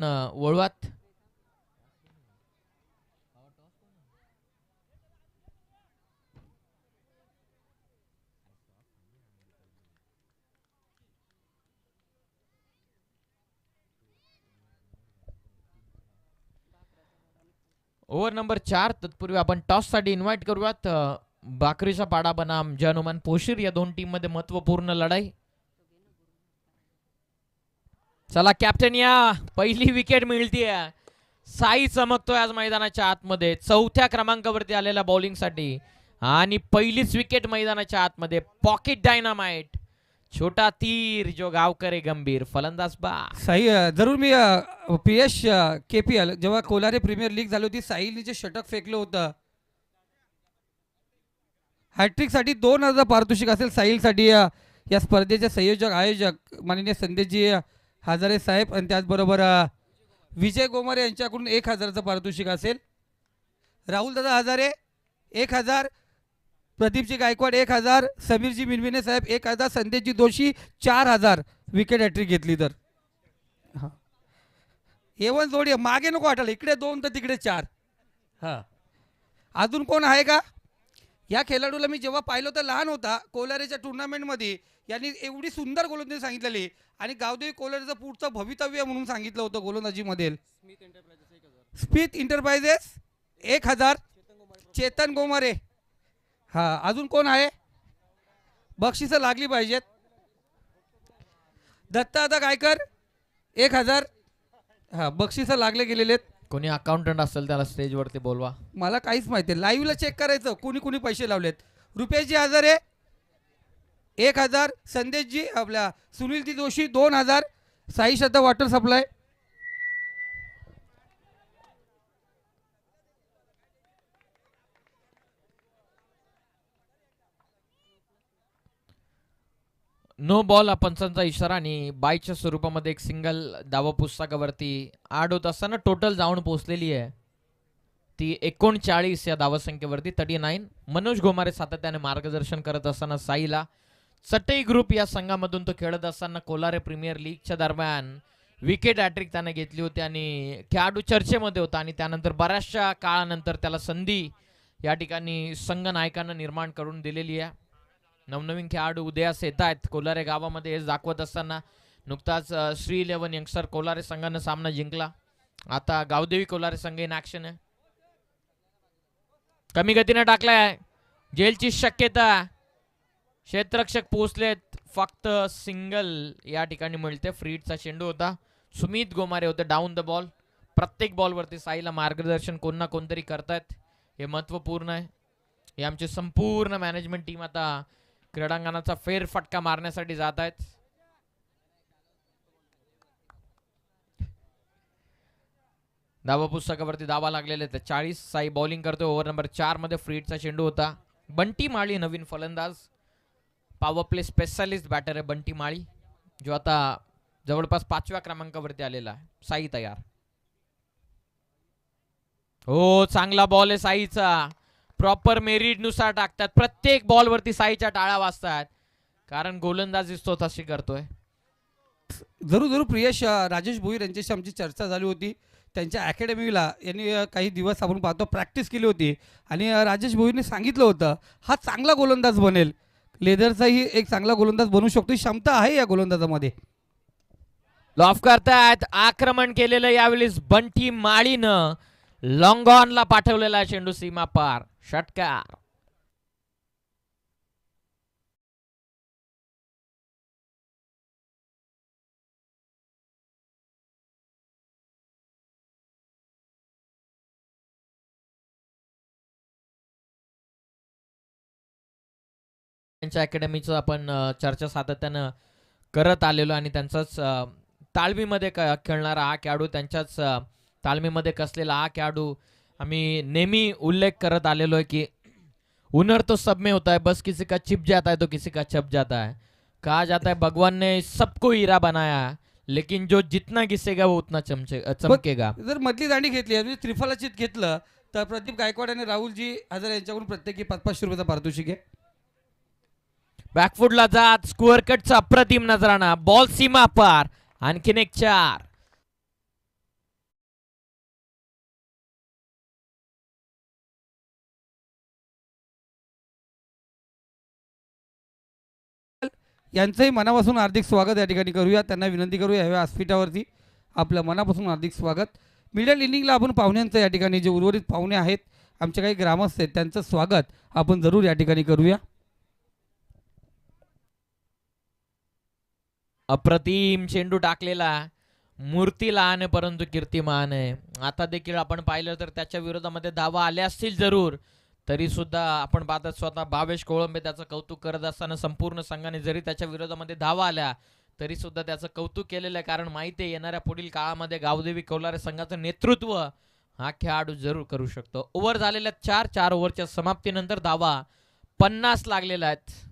न- वळवात. Over number चार तत्पूर्वी आपण टॉससाठी इन्व्हाइट करूयात बाकरीचा पाडा बनाम जय हनुमान पोशीर या दोन टीममध्ये महत्त्वपूर्ण लढाई. चला कॅप्टन या. पहिली विकेट मिळतीय. साई चमकतोय आज मैदानाच्या आतमध्ये. चौथ्या क्रमांकावरती आलेल्या बॉलिंगसाठी साठी. आणि पहिलीच विकेट मैदानाच्या आतमध्ये. पॉकेट डायनामाइट छोटा तीर जो गावकरे गंभीर. फलंदाज बा. साई जरूर मी P S K P L जेव्हा कोलारे प्रीमियर लीग झाली होती साईने जे षटक फेकलं होतं हॅट्रिकसाठी दोन हजार पारितोषिक असेल साहिलसाठी या स्पर्धेचे संयोजक आयोजक माननीय संदेशजी हजारे साहेब आणि त्याचबरोबर विजय गोमारे यांच्याकडून एक हजाराचं पारितोषिक असेल. राहुल दादा हजारे एक हजार. प्रदीपजी गायकवाड एक हजार. समीरजी मिनमिने साहेब एक हजार. संदेशजी दोशी चार हजार. विकेट हॅट्रिक घेतली तर. हां. एवन जोडी. मागे नको वाटायला. इकडे दोन तर तिकडे चार. हां. अजून कोण आहे का? या खेळाडूला मी जेव्हा पाहिलं तर लहान होता कोलारेच्या टुर्नामेंटमध्ये यांनी एवढी सुंदर गोलंदाजी सांगितलेली आणि गावदेवी कोलारेचं पुढचं भवितव्य म्हणून सांगितलं होतं गोलंदाजीमध्ये स्मिथ इंटरप्राइजेस एक हजार. चेतन गोमारे. हां अजून कोण आहे? बक्षिसं लागली पाहिजेत. दत्ता गायकर एक हजार. हां बक्षिसं लागले गेलेले आहेत कोणी अकाउंटंट असेल त्याला स्टेजवरती बोलवा. मला काहीच माहिती आहे लाईव्हला चेक करायचं. कोणी कोणी पैसे लावलेत? रुपयाची हजार आहे. एक हजार. संदेशजी आपल्या सुनीलजी जोशी दोन हजार. Sai Shraddha water supply no ball हा पंचांचा इशारा आणि बायच्या स्वरूपामध्ये एक सिंगल दावा पुस्तकावरती आड होत असताना टोटल जाऊन पोहोचलेली आहे. ती एकोणचाळीस या धावसंख्येवरती थर्टी नाईन मनोज गोमारे सातत्याने मार्गदर्शन करत असताना साईला. चटई ग्रुप या संघामधून तो खेळत असताना कोलारे प्रीमियर लीगच्या दरम्यान विकेट हॅट्रिक त्याने घेतली होती आणि खेळाडू चर्चेमध्ये होता आणि त्यानंतर बऱ्याचशा काळानंतर त्याला संधी या ठिकाणी संघ नायकांना निर्माण करून दिलेली आहे. नवनवीन खेळाडू उदयास येत आहेत कोलारे गावामध्ये हेच दाखवत असताना नुकताच श्री इलेव्हन यंगस्टर कोलारे संघानं सामना जिंकला. आता गावदेवी कोलारे संघ इन ऍक्शन आहे. कमी गतीने टाकलाय. जेलची शक्यता. क्षेत्ररक्षक पोहोचलेत. फक्त सिंगल या ठिकाणी मिळते. फ्रीडचा चेंडू होता. सुमित गोमारे होते. Down the ball. प्रत्येक बॉलवरती साईला मार्गदर्शन कोण ना कोणतरी करतायत. हे महत्त्वपूर्ण आहे. हे आमची संपूर्ण मॅनेजमेंट टीम आता क्रीडांगणाचा फेरफटका मारण्यासाठी जात आहेत. दावा पुस्तकावरती दावा लागलेले आहेत. चाळीस साई बॉलिंग करतोय. ओव्हर नंबर चारमध्ये फ्रीडचा चेंडू होता. बंटी माळी नवीन फलंदाज. पॉवर प्ले स्पेशालिस्ट बॅटर आहे बंटी माळी जो आता जवळपास पाचव्या क्रमांकावरती आलेला आहे. साई तयार. हो चांगला बॉल आहे साईचा. प्रॉपर मेरिटनुसार टाकतात. प्रत्येक बॉलवरती साईच्या टाळ्या वाजतात. कारण गोलंदाजी तो तशी करतोय. जरूर जरूर. प्रियश राजेश भोईर यांच्याशी आमची चर्चा झाली होती. त्यांच्या अकॅडमीला यांनी काही दिवस आपण पाहतो प्रॅक्टिस केली होती. आणि राजेश भोईरने सांगितलं होतं हा चांगला गोलंदाज बनेल. लेदरचाही एक चांगला गोलंदाज बनू शकतो. क्षमता आहे या गोलंदाजामध्ये. लॉफ करतायत. आक्रमण केलेलं यावेळेस बंटी माळीनं लॉंग ऑनला पाठवलेला चेंडू सीमा पार. षटकार। त्यांच्या अकॅडमीचं आपण चर्चा सातत्यानं करत आलेलो आणि त्यांचाच तालमीमध्ये ताळमीमध्ये क खेळणारा हा खेळाडू त्यांच्याच तालमीमध्ये ताळमीमध्ये कसलेला हा खेळाडू आम्ही नेहमी उल्लेख करत आलेलो आहे की हुनर तो सब में होता है बस किसी का चिप जाता है तो किसी का छप जाता है। कहा जाता है भगवान ने सबको हीरा बनाया लेकिन जो जितना घिसेगा वो उतना चमचे चमकेगा। जर मधली दांडी घेतली म्हणजे त्रिफला चित घेतलं तर प्रदीप गायकवाड आणि राहुलजी हजार यांच्याकडून प्रत्येकी पाच पाचशे रुपयाचा पारितोषिक आहे. बॅकफुटला जात स्कोअर कटचा अप्रतिम नजराणा बॉल सीमा पार आणखीन एक चार. यांचंही मनापासून हार्दिक स्वागत या ठिकाणी करूया. त्यांना विनंती करूया ह्या व्यासपीठावरती. आपलं मनापासून हार्दिक स्वागत. मिडल इनिंगला आपण पाहुण्यांचं या ठिकाणी जे उर्वरित पाहुणे आहेत आमचे काही ग्रामस्थ आहेत त्यांचं स्वागत आपण जरूर या ठिकाणी करूया. अप्रतिम चेंडू टाकलेला मूर्ती लहान आहे परंतु कीर्तिमान आहे. आता देखील आपण पाहिलं तर त्याच्या विरोधामध्ये धावा आल्या असतील जरूर. तरी सुद्धा आपण पाहतात स्वतः भावेश कोळंबे त्याचं कौतुक करत असताना संपूर्ण संघाने जरी त्याच्या विरोधामध्ये धावा आल्या तरी सुद्धा त्याचं कौतुक केलेलं आहे. कारण माहिती आहे येणाऱ्या पुढील काळामध्ये गावदेवी कौलारे संघाचं नेतृत्व हा खेळाडू जरूर करू शकतो. ओव्हर झालेल्या चार चार ओव्हरच्या समाप्तीनंतर धावा पन्नास लागलेल्या आहेत.